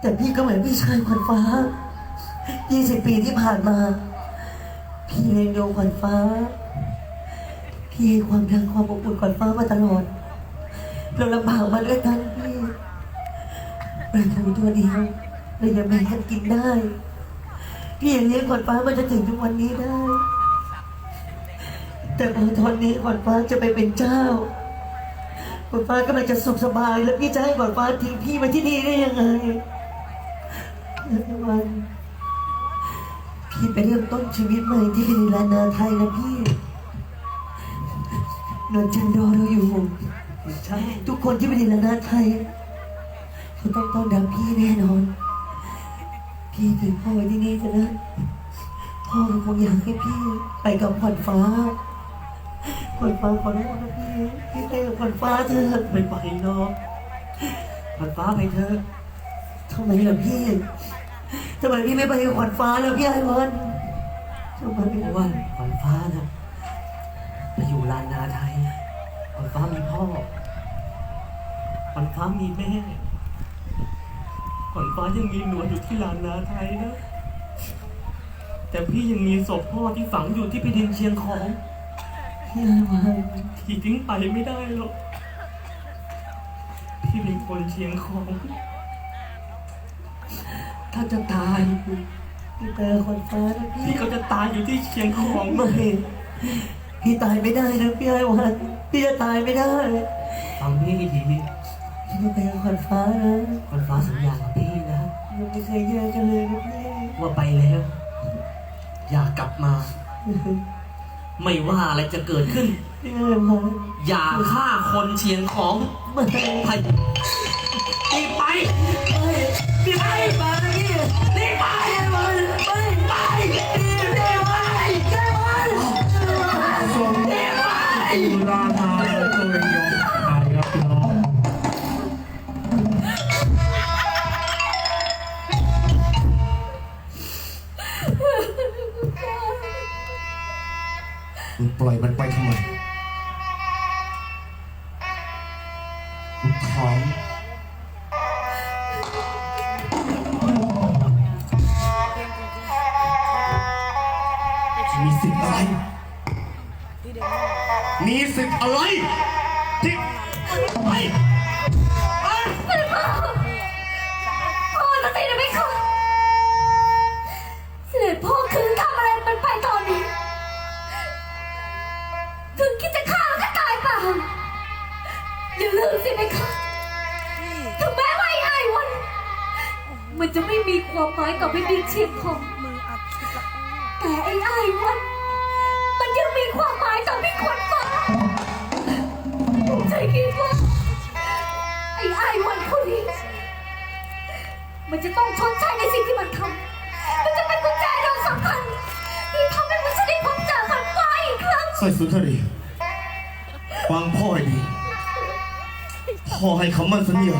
แต่พี่ก็เหมือนพี่ชายขวัญฟ้า 20 ปีที่ผ่านมา พี่เลี้ยงดูขวัญฟ้า พี่ให้ความรักความอบอุ่นขวัญฟ้ามาตลอด เราลำบากมาด้วยกันพี่ปลาทูตัวเดียวเรายังแบ่งกันกินได้ พี่ยังเลี้ยงขวัญฟ้ามาจนถึงทุกวันนี้ได้ แต่พอตอนนี้ขวัญฟ้าจะไปเป็นเจ้าขวัญฟ้ากำลังจะสุขสบาย แล้วพี่จะให้ขวัญฟ้าทิ้งพี่มาที่นี่ได้ยังไง วัน พี่ไปเริ่มต้นชีวิตใหม่ที่ดินแลนนาไทยนะพี่นวลจันทร์รอเราอยู่ใช่ทุกคนที่ไปดินแลนนาไทยเขาต้องต้อนรับพี่แน่นอน พี่ถึงพ่อไว้ที่นี่จะนะ พ่อคงอยากให้พี่ไปกับขวัญฟ้าขวัญฟ้าขอโทษนะพี่ พี่ไปกับขวัญฟ้าเถอะไม่ไปเนาะขวัญฟ้าไปเถอะทำไมล่ะพี่ ทำไมพี่ไม่ไปกับขวัญฟ้าแล้วพี่ไอ้วันทำไมเพราะว่าขวัญฟ้าน่ะไปอยู่ลานนาไทยขวัญฟ้ามีพ่อขวัญฟ้ามีแม่ขวัญฟ้ายังมีหนวดอยู่ที่ลานนาไทยนะ แต่พี่ยังมีศพพ่อที่ฝังอยู่ที่แผ่นดินเชียงของพี่ไอ้วันที่ทิ้งไปไม่ได้หรอกพี่เป็นคนเชียงของ ถ้าจะตาย พี่ไปกับขวัญฟ้านะพี่พี่ก็จะตายอยู่ที่เชียงของไม่พี่ตายไม่ได้นะพี่ไอ้วันพี่จะตายไม่ได้ฟังพี่ให้ดีพี่ต้องไปกับขวัญฟ้านะคนฟ้าสัญญากับพี่นะเราไม่เคยแยกกันเลยนะพี่ว่าไปแล้ว อย่ากลับมา ไม่ว่าอะไรจะเกิดขึ้น พี่ไอ้วันอย่าฆ่าคนเชียงของไม่ไปรีบไปไม่พี่ไม่มานะพี่รีบไปไอ้วันไม่ไป ปล่อยมันไปทำไม มีความหมายกับไม่ดินเชียงของแต่ไอ้ไอ้วันมันยังมีความหมายต่อพี่ขวัญฟ้าผมใจคิดว่าไอ้ไอ้วันคนนี้มันจะต้องชดใช้ในสิ่งที่มันทำมันจะเป็นกุญแจดอกสำคัญที่ทำให้มันจะได้พบเจอกันไปอีกครั้งสร้อยสุนทรีฟังพ่อให้ดีพ่อให้คำมั่นสัญญา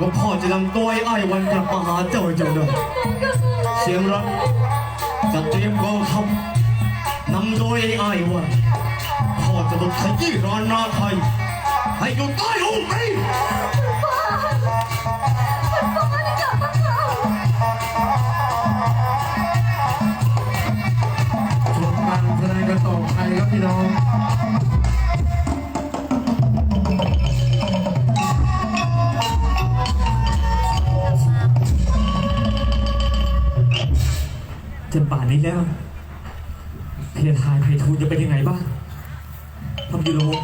ว่าพ่อจะนำตัวไอ้ไอ้วันกลับมาหาเจ้าให้เจ้าได้เสียงรักจะเตรียมกองทัพนำโดยไอ้ไอ้วันพ่อจะบุกขยี้รอนนาไทย ให้อยู่ใต้อุ้งไอ้ชมการแสดงกันต่อไปครับพี่น้อง จนป่านนี้แล้วเพทายเพทูลจะเป็นยังไงบ้างทำอยู่โรง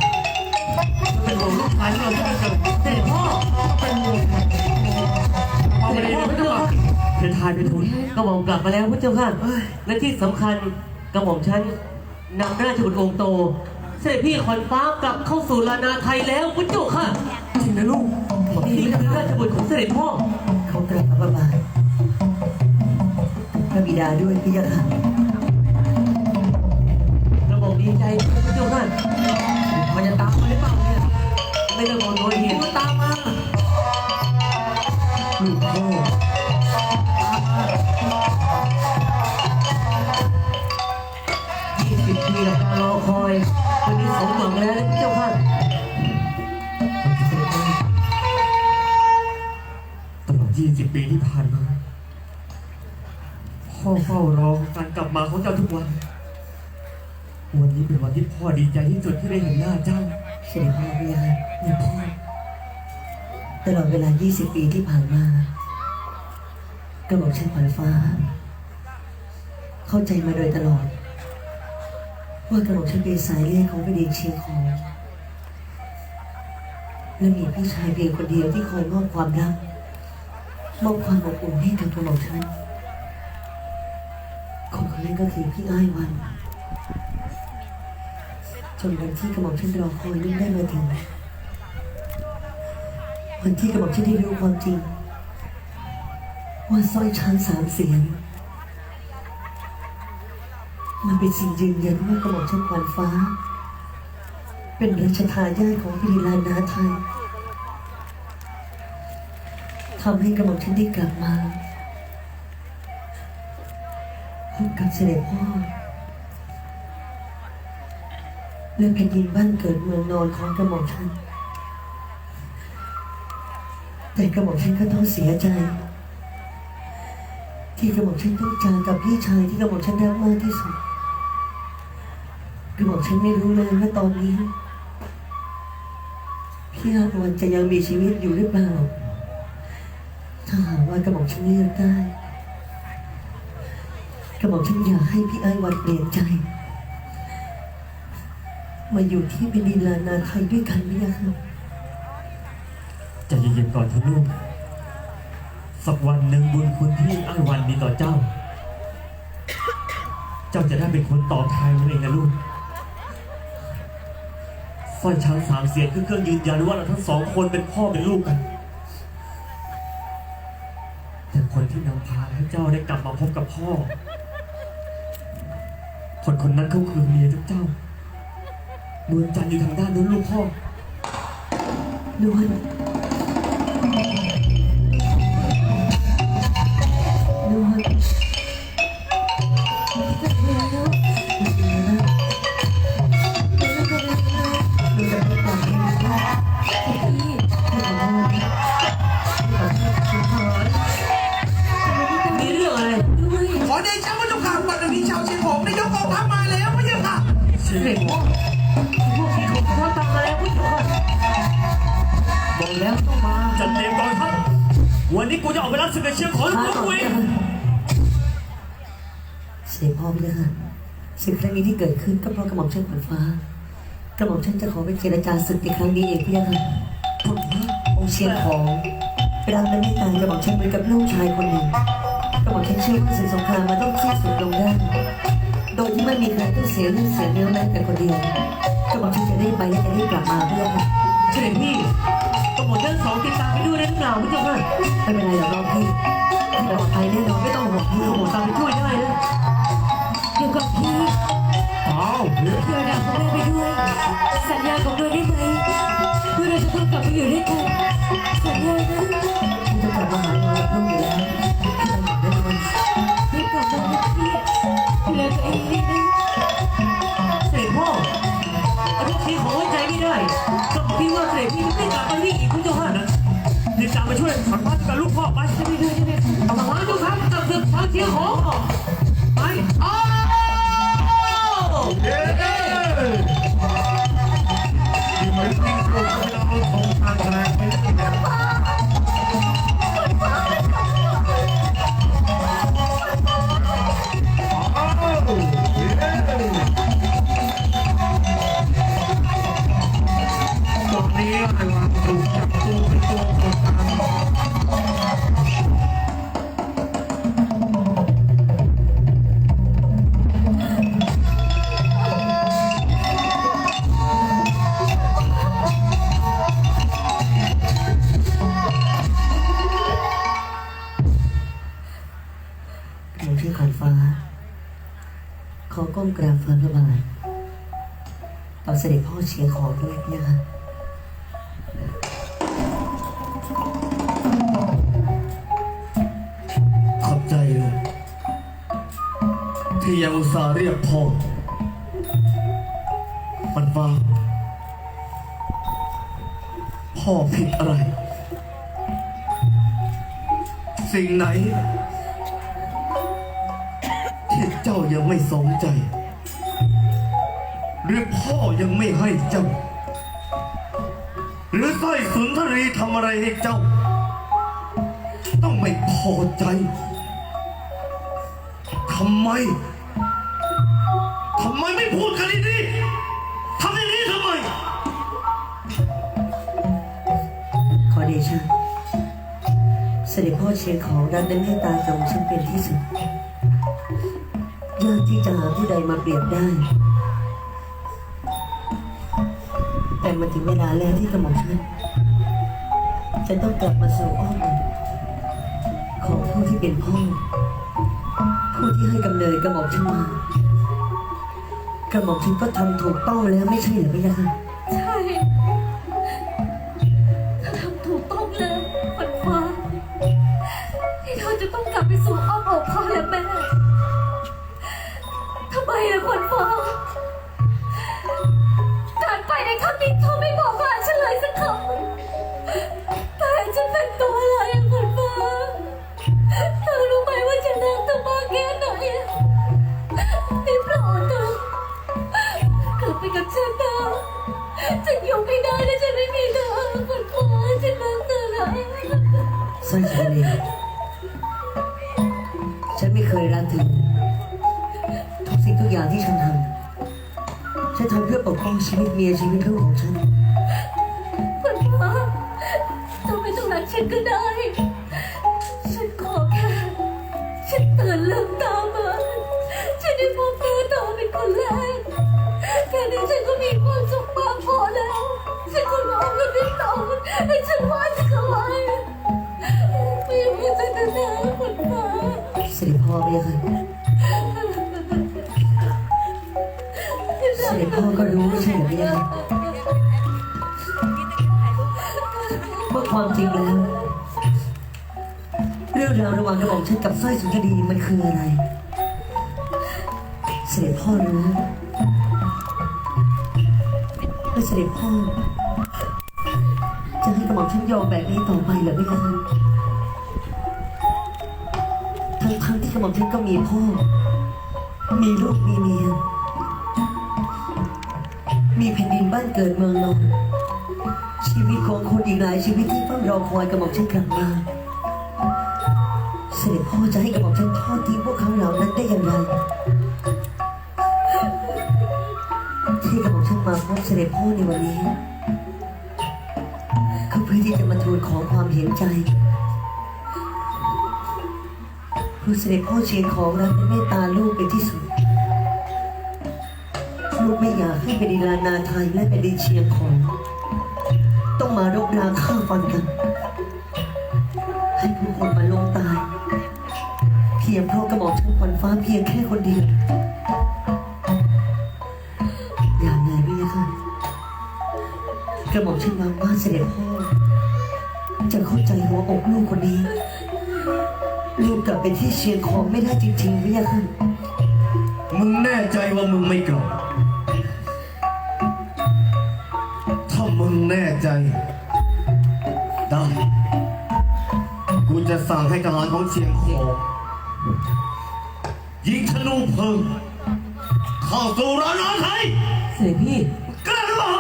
เป็นห่วงลูกชายที่เราที่เกิดเด็พ่อเป็นห่วงเอาไปเลยไม่ต้องหรอกเพทายเพทูลกระหม่อมกลับมาแล้วพระเจ้าค่ะและที่สำคัญกระหม่อมฉันนำราชบุตรองค์โต เสด็จพี่ขอนฟ้ากลับเข้าสู่ลานาไทยแล้วพระเจ้าค่ะจริงนะลูกนี่คือราชบุตรของเสด็จพ่อเขากลับมาบ้าน พระบิดาด้วยพี่ยะค่ะระหม่อมดีใจพระเจ้าค่ะมันจะตามมาหรือเปล่าเนี่ย ไม่ต้องบอกโดยเหตุมันตามมาลูกพ่อ20ปีกับการรอคอยวันนี้สมหวังแล้วพระเจ้าค่ะตลอด20 ปีที่ผ่านมา พ่อเฝ้ารอการกลับมาของเจ้าทุกวัน วันนี้เป็นวันที่พ่อดีใจที่สุดที่ได้เห็นหน้าเจ้า เสด็จพ่อพี่ยาเนี่ยพ่อตลอดเวลา 20 ปีที่ผ่านมากระบอกฉันขวัญฟ้า เข้าใจมาโดยตลอด ว่ากระบอกฉันเป็นสายเลือดของแผ่นดินเชียงของและมีพี่ชายเพียงคนเดียวที่คอยมอบความรักมอบความอบอุ่นให้กับกระบอกฉัน คนคนนั้นก็คือพี่อ้ายวันจนวันที่กระหม่อมฉันรอคอยนั้นได้มาถึงวันที่กระหม่อมฉันได้รู้ความจริง ว่าสร้อยช้างสามเสียนมันเป็นสิ่งยืนยันว่ากระหม่อมฉันควันฟ้า เป็นราชทายาทของพิริลานาไทยทำให้กระหม่อมฉันได้กลับมา พบกับเสด็จพ่อและแผ่นดินบ้านเกิดเมืองนอนของกระหม่อมฉันแต่กระหม่อมฉันก็ต้องเสียใจ ที่กระหม่อมฉันต้องจากกับพี่ชายที่กระหม่อมฉันรักมากที่สุดกระหม่อมฉันไม่รู้เลยว่าตอนนี้ พี่อาวันจะยังมีชีวิตอยู่หรือเปล่าถ้าหากว่ากระหม่อมฉันเลือกได้ กระหม่อมฉันอยากให้พี่ไอ้วันเปลี่ยนใจ มาอยู่ที่เป็นดินลานาไทยด้วยกันไหมอะครับใจเย็นๆก่อนเถอะลูกสักวันหนึ่งบุญคุณที่ไอ้วันมีต่อเจ้า เจ้าจะได้เป็นคนตอบแทนมันเองนะลูกสร้อยช้างสามเสียนคือเครื่องยืนยันว่าเราทั้งสองคนเป็นพ่อเป็นลูกกัน แต่คนที่นำพาให้เจ้าได้กลับมาพบกับพ่อ คนคนนั้นเขาคือเมียทุกเจ้านวลจันทร์อยู่ทางด้านนู้นลูกพ่อ นวล เกิดขึ้นก็เพราะกระหม่อมฉันขวัญฟ้า กระหม่อมฉันจะขอไปเจรจาศึกในครั้งนี้เองพี่ค่ะองค์เชียงของรักและไม่ตายกระหม่อมฉันเหมือนกับลูกชายคนหนึ่งกระหม่อมฉันเชื่อว่าศึกสงครามมันต้องสิ้นสุดลงได้ โดยที่ไม่มีใครต้องเสียเรื่องเสียเนื้อแม้แต่คนเดียวกระหม่อมฉันจะได้ไปและจะได้กลับมาพี่ค่ะเสด็จพี่ต้องหมดทั้งสองติดตามไปด้วยได้หรือเปล่าพุทธเจ้าค่ะไม่เป็นไรหรอกน้องพี่พี่ปลอดภัยแน่นอนไม่ต้องห่วงพี่ต้องหมดตามไปช่วยาวเดี๋ยวเราของเราไปด้วย สัญญาของเราได้ไหม ที่เจ้ายังไม่สมใจ หรือพ่อยังไม่ให้เจ้า หรือสร้อยสุนทรีทำอะไรให้เจ้า ต้องไม่พอใจทำไมทำไมไม่พูดกันดีๆทำอย่างนี้ทำไม ขอเดชะเสด็จพ่อเชียงของรักและเมตตากับฉันเป็นที่สุด ยากที่จะหาผู้ใดมาเปรียบได้ แต่มันถึงเวลาแล้วที่กระหม่อมฉันจะต้องกลับมาสู่อ้อมอกของผู้ที่เป็นพ่อ ผู้ที่ให้กำเนิดกระหม่อมฉันมากระหม่อมฉันก็ทำถูกต้องแล้วไม่ใช่หรือไม่ยะค่ะ ชีวิตเมียชีวิตลูกของฉันขวัญฟ้าเธอไม่ต้องรักฉันก็ได้ ฉันขอแค่ ฉันตื่นลืมตามาฉันได้พบเธอเธอเป็นคนแรกแค่นี้ฉันก็มีความสุขมากพอแล้ว ฉันก็ร้องกันไม่ต้องให้ฉันว่าจะเขาไว้ไม่รู้จะจะได้ขวัญฟ้าเสด็จพ่อไม่ยังเสด็จพ่อก็รู้ ความจริงแล้วเรื่องราวระหว่างกระหม่อกฉันกับสร้อยสุนทรีมันคืออะไร คอยกระหม่อมฉันกลับมาเสด็จพ่อจะให้กระหม่อมฉันทอดทิ้งพวกเขาเหล่านั้นได้อย่างไรที่กระหม่อมฉันมาพบเสด็จพ่อในวันนี้ก็เพื่อที่จะมาทูลขอความเห็นใจเพื่อเสด็จพ่อเชียงของรักและเมตตาลูกเป็นที่สุดลูกไม่อยากให้แผ่นดิลานาไทยและแผ่นดิเชียงของ ต้องมารบราฆ่าฟันกัน เพียงเพราะกระหมอมชั้นขวัญฟ้าเพียงแค่คนเดียวอย่าเลยพี่ค่ะกระหม่อมชั้นวางว่าเสด็จพ่อจะเข้าใจหัวอกลูกคนนี้ ลูกกลับไปที่เชียงของไม่ได้จริงๆพี่ค่ะมึงแน่ใจว่ามึงไม่กลับถ้ามึงแน่ใจได้กูจะสั่งให้ทหารของเชียงของ ยิงธนูเพลิงเข้าสู่ร้านอาหารไทยเสด็จพี่กล้าหรือเปล่า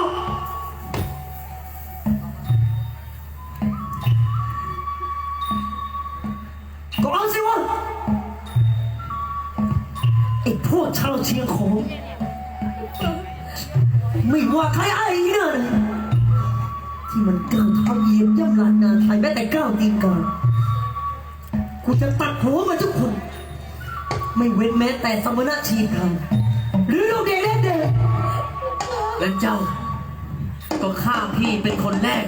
ก็เอาสิวะไอ้พวกชาวเชียงของไม่ว่าใครไอ้เนี่ยนะที่มันก้าวเท้าเหยียบย่ำลานนาไทยแม้แต่ก้าวตีนกากูจะตัดหัวมันทุกคน ไม่เว้นแม้แต่สมณะชีพรามหรือลูกเด็กเล็กเด็กและเจ้า ก็ฆ่าพี่เป็นคนแรก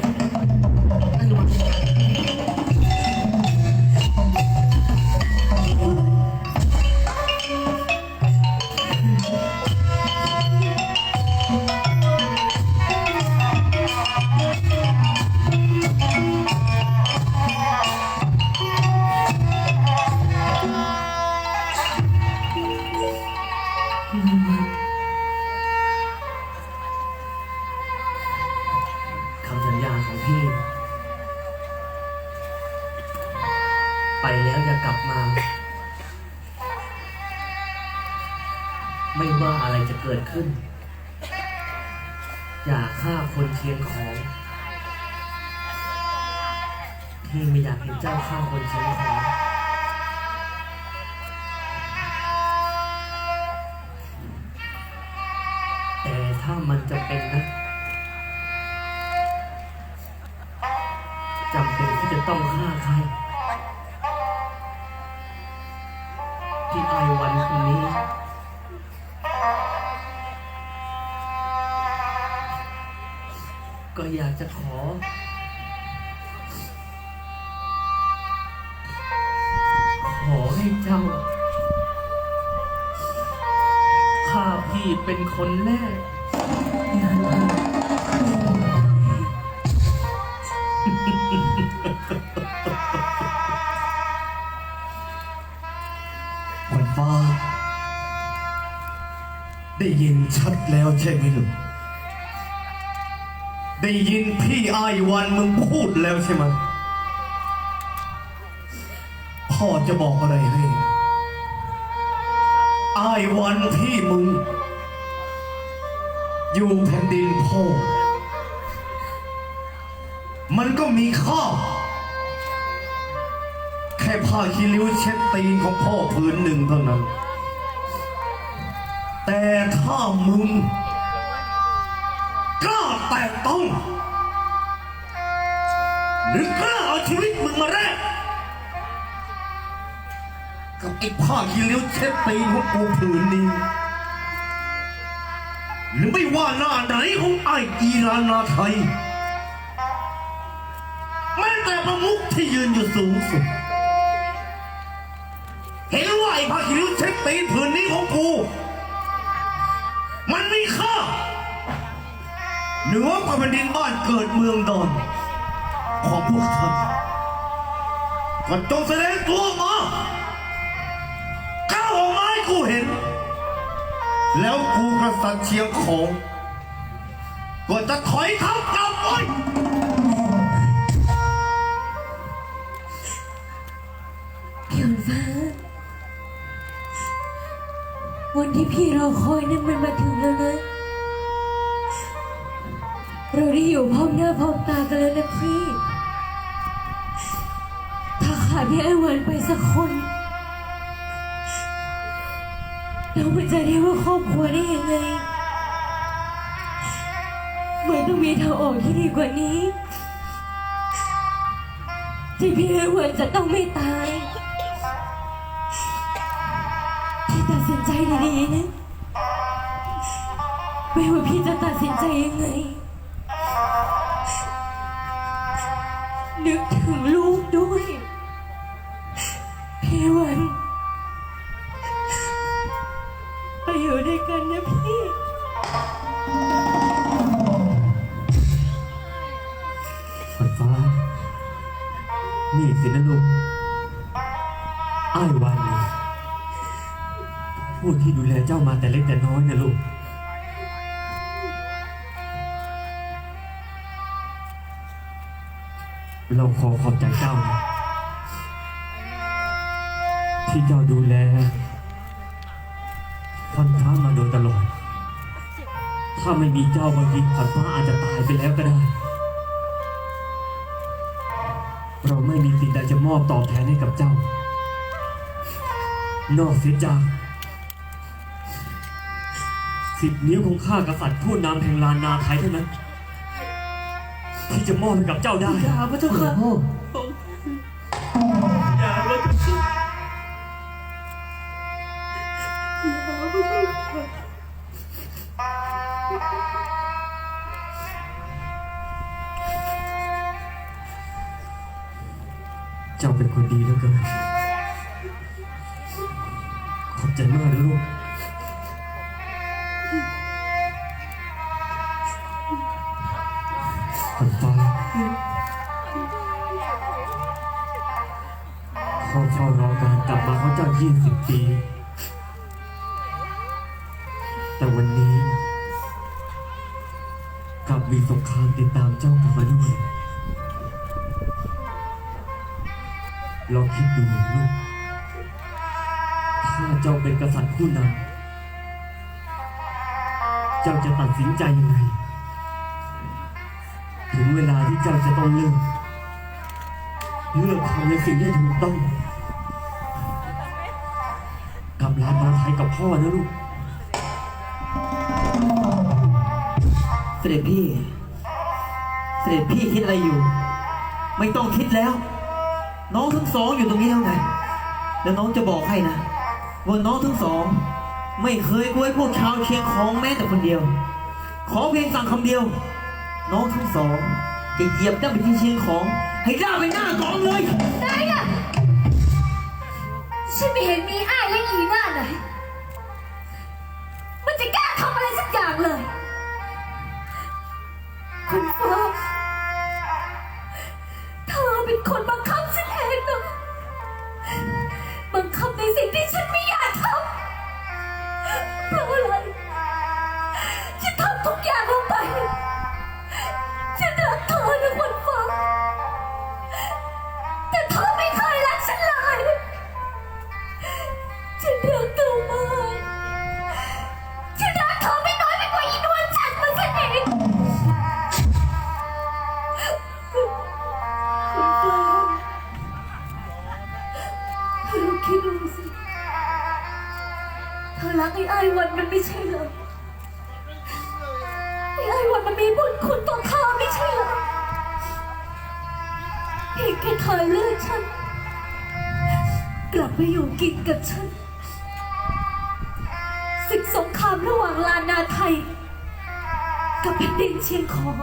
อยากจะขอ ขอให้เจ้า ข้าพี่เป็นคนแรกวัญฟ้า ได้ยินชัดแล้วใช่ไหมลูก ได้ยินพี่ไอ้ายวันมึงพูดแล้วใช่ไหมพ่อจะบอกอะไรให้ไอ้ายวันพี่มึง อยู่แผ่นดินพ่อ มันก็มีค่าแค่ผ้าคีริ้วเช็ดตีนของพ่อพื้นหนึ่งเท่านั้น แต่ถ้ามึง แตะต้องหรือกล้าเอาชีวิตมึงมาแลกกับไอ้ผ้าคีริ้วเช็ดตีนของกูผืนนี้ หรือไม่ว่าหน้าไหนของไอ้อีลานาไทย แม้แต่ประมุขที่ยืนอยู่สูงสุด เห็นว่าไอ้ผ้าคีริ้วเช็ดตีนผืนนี้ของกู มันไมีค่า เหนือกว่าแผ่นดินบ้านเกิดเมืองดอนของพวกท่านก็จงแสดงตัวมาก้าวออกมาให้กูเห็น แล้วกูกษัตริย์เชียงของก็จะถอยทัพกลับไปพี่ขนฟ้าวันที่พี่รอคอยนั้นมันมาถึงแล้วนะ เราได้อยู่พร้อมหน้าพร้อมตากันแล้วนะพี่ ถ้าขาดพี่ไอ้วันไปสักคนเรามันจะเรียกว่าครอบครัวได้ยังไงเหมันต้องมีทางออกที่ดีกว่านี้ ที่พี่ไอ้วันจะต้องไม่ตายพี่ตัดสินใจดีๆนะไม่ว่าพี่จะตัดสินใจยังไง นึกถึงลูกด้วยพี่วันไปอยู่ด้วยกันนะพี่ฟ้า นี่สินะลูกอ้ายวันนะผู้ที่ดูแลเจ้ามาแต่เล็กแต่น้อยนะลูก เราขอขอบใจเจ้า ที่เจ้าดูแลขวัญฟ้ามาโดยตลอด ถ้าไม่มีเจ้าบางทีขวัญฟ้าอาจจะตายไปแล้วก็ได้ เราไม่มีสิ่งใดจะมอบตอบแทนให้กับเจ้า นอกเสียจากสิบนิ้วของข้ากษัตริย์ผู้นำแห่งลานนาไทยเท่านั้น ที่จะมอบให้กับเจ้าได้ อย่าพระเจ้าค่ะอย่าเลยทุกคนเจ้าเป็นคนดีเหลือเกินขอบใจมากนะลูก งครามติดตามเจ้ากลับมาด้วยเราคิดดูลูก ถ้าเจ้าเป็นกษัตริย์ผู้นำ เจ้าจะตัดสินใจยังไง ถึงเวลาที่เจ้าจะต้องเลือก เลือกทำในสิ่งที่ถูกต้องกับลานาไทยกับพ่อนะลูก เสด็จพี่ เสด็จพี่คิดอะไรอยู่ ไม่ต้องคิดแล้ว น้องทั้งสองอยู่ตรงนี้แล้วไงแล้วน้องจะบอกให้นะว่าน้องทั้งสอง ไม่เคยกลัวพวกชาวเชียงของแม้แต่คนเดียว ขอเพียงสั่งคำเดียว น้องทั้งสองจะเหยียบหน้าไปที่เชียงของ ให้ร่าไปหน้ากองเลย ได้อะฉันไม่เห็นมีอ้ายและอีหน้าไหน เป็นคนบังคับฉันเองนะบังคับในสิ่งที่ กินกับฉันศึกสงครามระหว่างลานาไทย กับแผ่นดินเชียงของ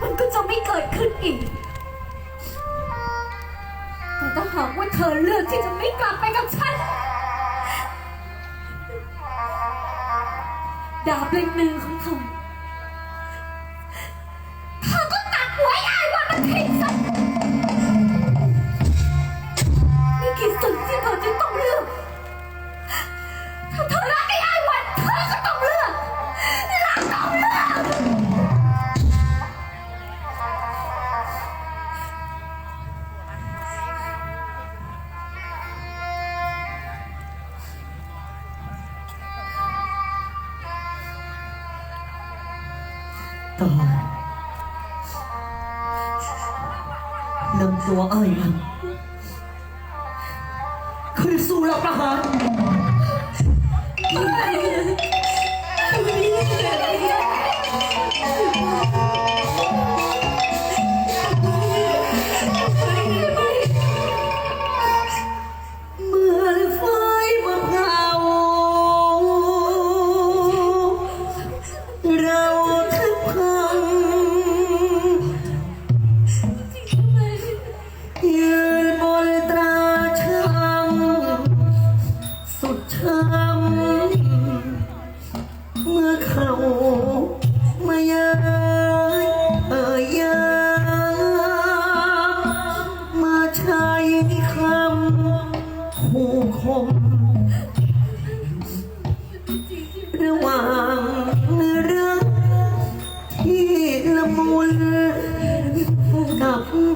มันก็จะไม่เกิดขึ้นอีก แต่ถ้าหากว่าเธอเลือกที่จะไม่กลับไปกับฉัน ดาบเล่มหนึ่งของเธอ อนำตัวอ้ายมันขึ้นสู่หลักประหารเ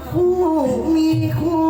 คู่มีคุ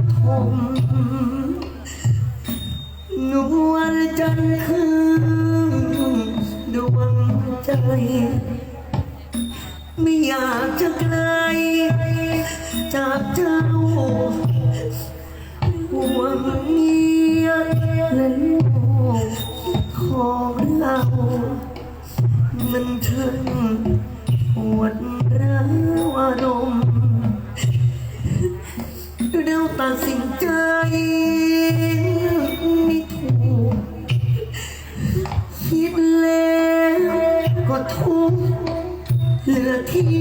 ทับถมนวลจันทร์คือดวงใจ ไม่อยากจะไกล จากเจ้าห่วงเมียและลูกของเรา มันถึงปวดร้าวอารมณ์ เราตัดสินใจไม่ถูกคิดแล้วก็ทุกข์เหลือที่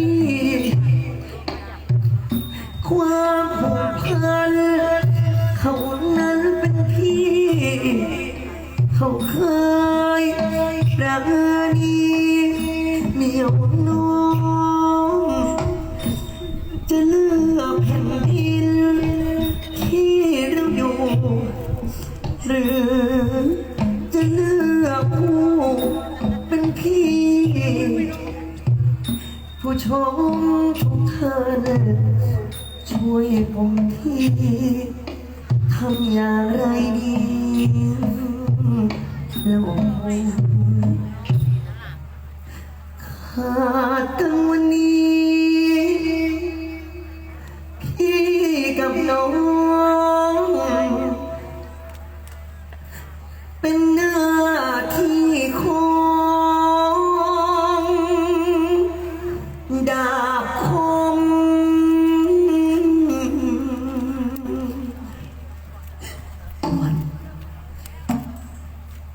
ความผูกพันเขานั้นเป็นพี่ เขาเคยประนีเหนียว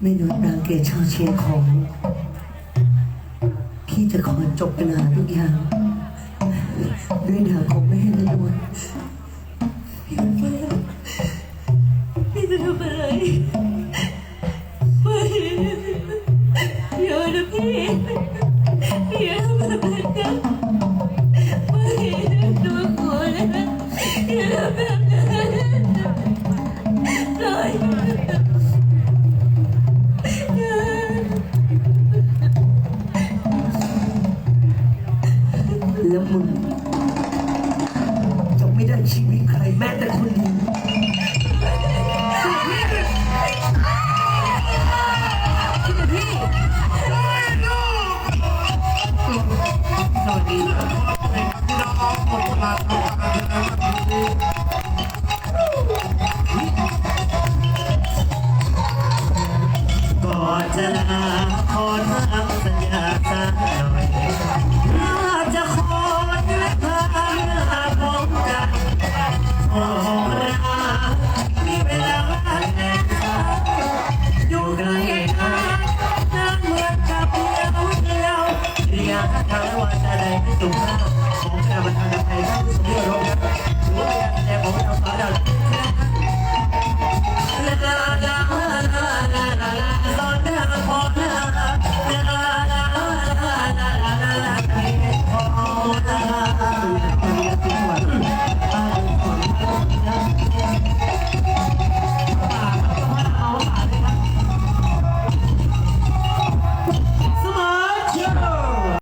ไม่หนุดนางเกศชาวเชียงของ พี่จะขอจบปัญหาทุกอย่าง ด้วยดาวของแม่และล้